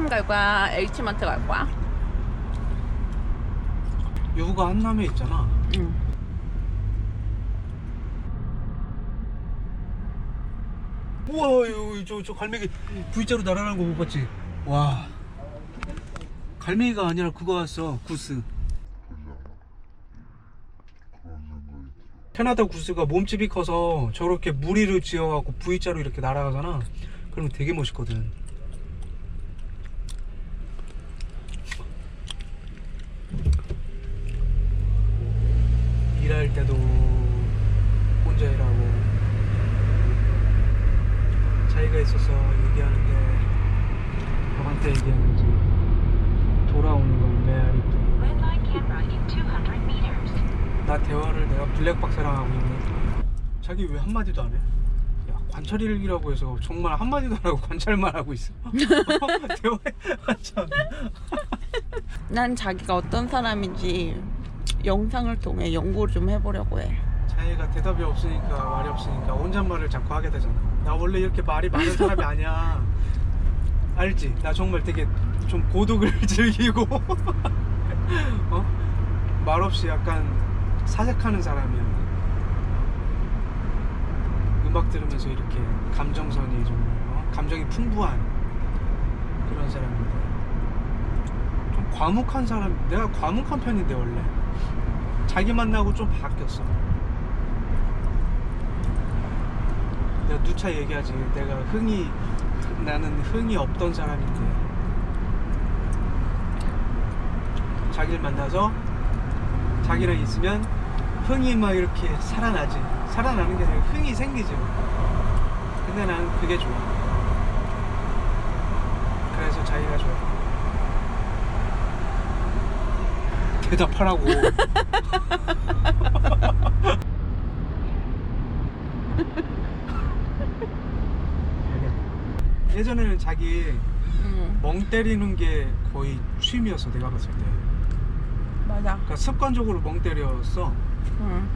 H&M 갈 거야? H마트 갈 거야? 유가 한남에 있잖아. 응. 우와, 이거 저, 저 갈매기 V자로 날아가는 거 못 봤지? 와. 갈매기가 아니라 그거 왔어, 구스. 캐나다 구스가 몸집이 커서 저렇게 무리를 지어갖고 V자로 이렇게 날아가잖아. 그러면 되게 멋있거든. 일할 때도 혼자 일하고 자기가 있어서 얘기하는 게 너한테 얘기하는 거지 돌아오는 건 메아리도 Red light camera in 200 meters. 나 대화를 내가 블랙박스랑 하고 있네 자기 왜 한마디도 안 해? 야 관찰일기라고 해서 정말 한마디도 안 하고 관찰만 하고 있어 대화에 참난 자기가 어떤 사람인지 영상을 통해 연구를 좀 해보려고 해. 자기가 대답이 없으니까 말이 없으니까 혼잣말을 자꾸 하게 되잖아 나 원래 이렇게 말이 많은 사람이 아니야 알지? 나 정말 되게 좀 고독을 즐기고 어? 말 없이 약간 사색하는 사람이야 음악 들으면서 이렇게 감정선이 좀 어? 감정이 풍부한 그런 사람인데 좀 과묵한 사람 내가 과묵한 편인데 원래 자기 만나고 좀 바뀌었어. 내가 누차 얘기하지. 내가 흥이 나는 흥이 없던 사람인데. 자기를 만나서 자기랑 있으면 흥이 막 이렇게 살아나지. 살아나는 게 아니라 흥이 생기지. 근데 나는 그게 좋아. 그래서 자기가 좋아 대답하라고 예전에는 자기 응. 멍 때리는 게 거의 취미였어 내가 봤을 때 맞아. 그러니까 습관적으로 멍 때렸어 응.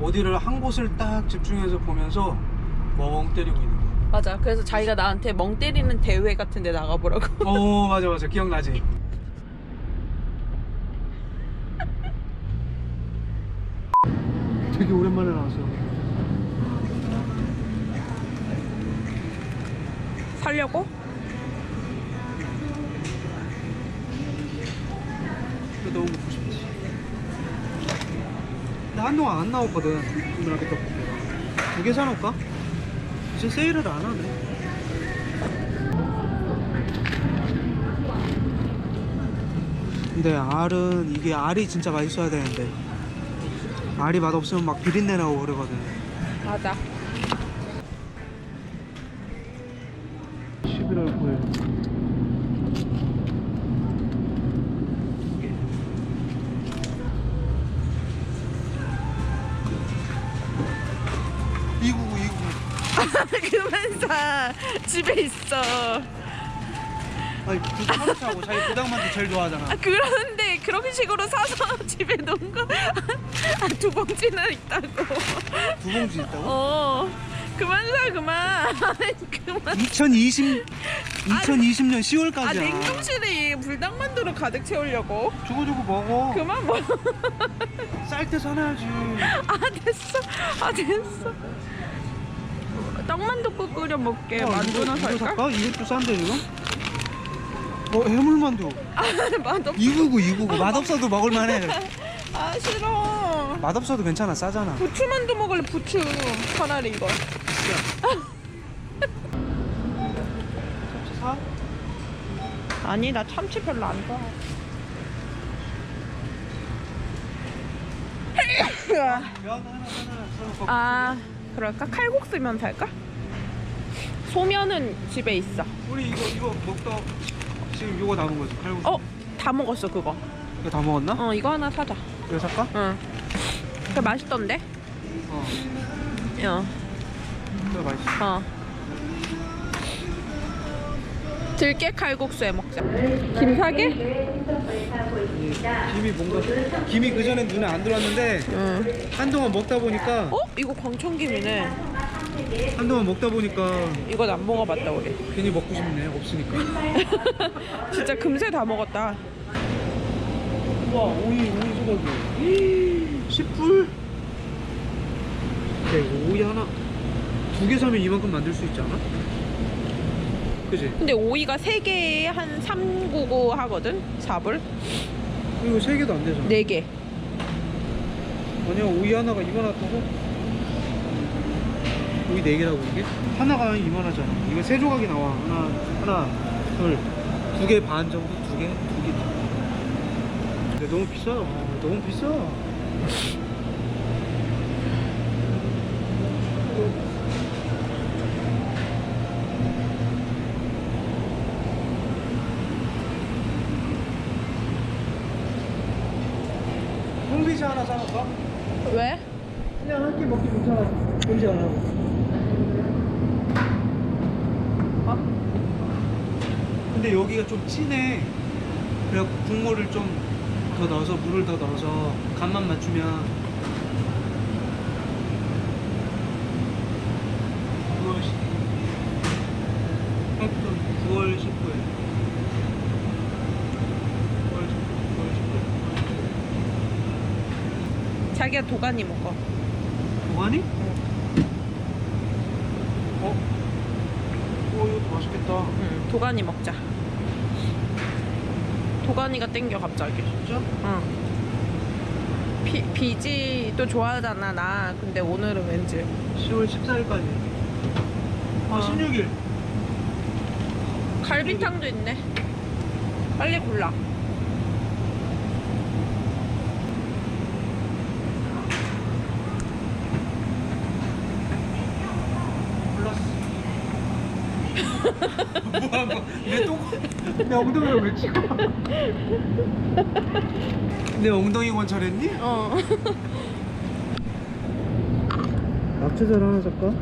어디를 한 곳을 딱 집중해서 보면서 멍 때리고 있는 거야 맞아. 그래서 자기가 나한테 멍 때리는 대회 같은 데 나가보라고. 어 맞아 맞아 기억나지 되게 오랜만에 나왔어 살려고? 근데 너무 먹고 싶지 나 한동안 안 나왔거든 누나께 떡볶이가 두개 사놓을까? 이제 세일을 안 하네. 근데 알은 이게 알이 진짜 맛있어야 되는데 알이 맛없으면 막 비린내 나고 그러거든 맞아. 11월 9일 이구구 이구구 그만 사. 집에 있어. 아니 부당 하고 자기 부당만두 제일 좋아하잖아 아, 그런데 그런 식으로 사서 집에 놓은 거두 봉지나 있다고. 두 봉지 있다고? 어. 그만 사 그만. 그만. 2020 2020년 아 10월까지야 냉동실에 이 불닭만두를 가득 채우려고. 주고 주고 먹어 그만 먹어. 쌀 때 사놔야지 아 됐어. 아 됐어. 떡만둣국 끓여 먹게. 어, 만두나 이거, 이거 살까? 살까? 이것도 싼데 지금? 어 해물만두 아 맛없. 299 299 맛없어도 먹을만해 아 싫어. 맛없어도 괜찮아 싸잖아 부추만두 먹을래 부추. 차라리 이거. 참치 사? 아니 나 참치 별로 안 좋아. 면 하나 하나 사놓고 아 그럴까? 칼국수면 살까? 소면은 집에 있어. 우리 이거 이거 먹다 지금 이거 남은 거지 칼국수 어? 다 먹었어 그거. 이거 다 먹었나? 어 이거 하나 사자. 이거 살까? 응. 그 맛있던데? 어 어. 그래 맛있어 어. 들깨 칼국수에 먹자. 김 사게? 이 김이 뭔가 김이 그 전엔 눈에 안 들어왔는데 응. 한동안 먹다 보니까 어? 이거 광천김이네. 한동안 먹다 보니까 이건 안 먹어봤다 우리. 괜히 먹고 싶네 없으니까 진짜 금세 다 먹었다. 와 오이 오이 소고기 10불? 야 오이 하나 두 개 사면 이만큼 만들 수 있지 않아? 그지? 근데 오이가 3개에 한 399 하거든? 4불? 이거 세 개도 안 되잖아 4개. 아니야 오이 하나가 이만하다고? 오이 네 개라고 이게? 하나가 이만하잖아 이거 세 조각이 나와 하나 하나 둘두 개 반 정도? 두 개? 두 개. 근데 너무 비싸 너무 비싸 홍비자 하나 사놓을까? 왜? 그냥 한 끼 먹기 괜찮아. 안하고. 어? 근데 여기가 좀 진해. 그래 국물을 좀 더 넣어서 물을 더 넣어서 간만 맞추면 9월 10일. 9월 19일. 9월 19일. 9월 19일. 자기가 도가니 먹어. 도가니? 어? 오 이것도 맛있겠다 응, 도가니 먹자. 도가니가 땡겨 갑자기. 진짜? 응. 비, 비지도 좋아하잖아 나. 근데 오늘은 왠지 10월 14일까지 아 어. 16일 갈비탕도 있네. 빨리 골라. 뭐야 뭐내 똥, 내 엉덩이를 왜 찍어 내 엉덩이 관찰했니? 어. 낙지젓 하나 살까?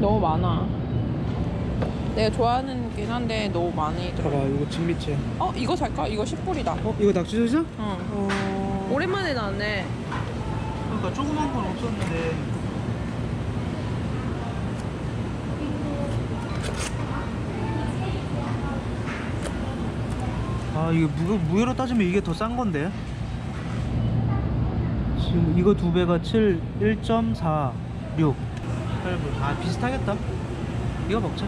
너무 많아. 내가 좋아하는 긴 한데 너무 많이 들어. 봐봐 이거 진미채 어 이거 살까? 이거 10불이다. 어? 이거 낙지젓이야? 응. 어... 오랜만에 나왔네. 그러니까 조그만 건 없었는데 아 이거 무, 무게로 따지면 이게 더 싼 건데 지금 이거 두 배가 7 1.46 8불 아 비슷하겠다 이거 먹자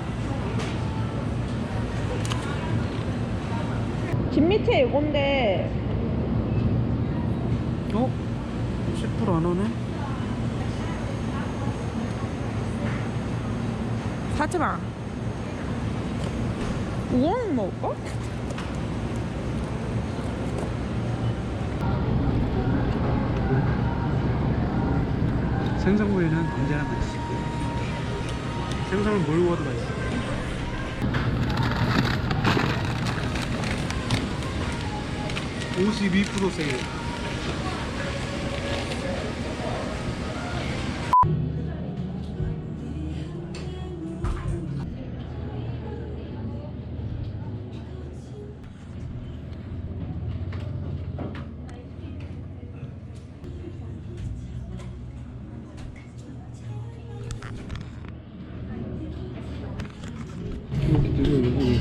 진미채 이건데 어? 10%안 하네 사지 마. 우엉 먹을까? 생선구이는 언제나 맛있어 생선을 뭘 구워도 맛있어. (52% 세일) 이렇게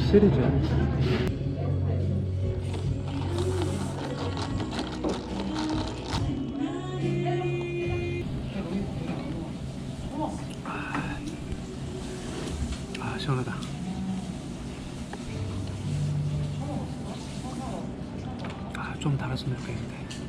여기 세리죠 아 시원하다. 아 좀 달았으면 좋겠는데